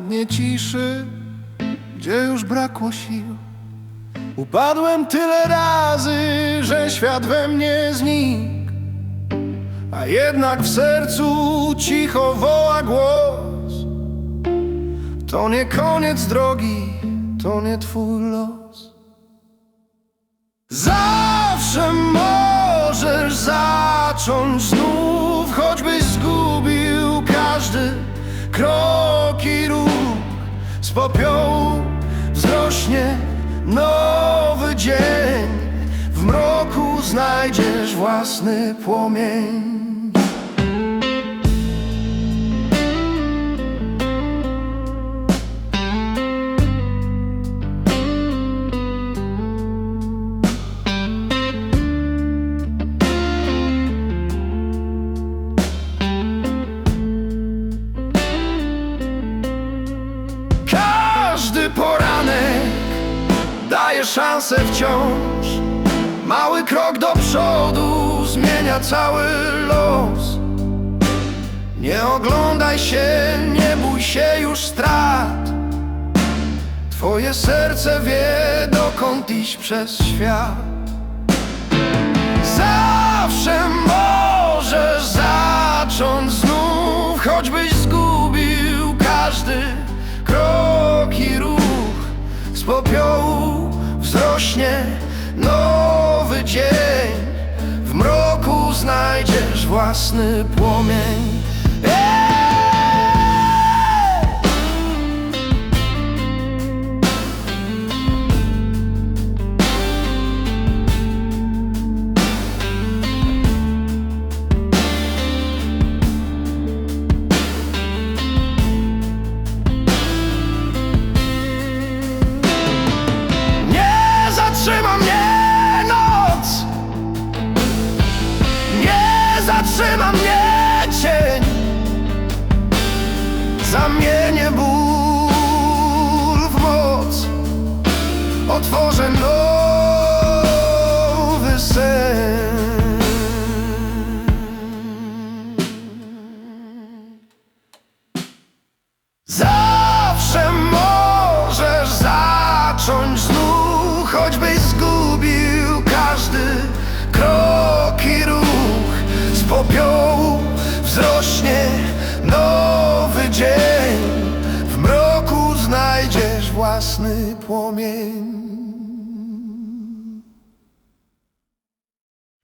stanie ciszy, gdzie już brakło sił. Upadłem tyle razy, że świat we mnie znikł, a jednak w sercu cicho woła głos. To nie koniec drogi, to nie twój los. Zawsze możesz zacząć Z popiołu wzrośnie nowy dzień, w mroku znajdziesz własny płomień. Daje szansę wciąż. Mały krok do przodu zmienia cały los. Nie oglądaj się, nie bój się już strat. Twoje serce wie, dokąd iść przez świat. Zawsze możesz zacząć znów, choćbyś zgubił każdy krok i ruch. Z popiołu własny płomień. Mnie cień. Zamienię własny płomień.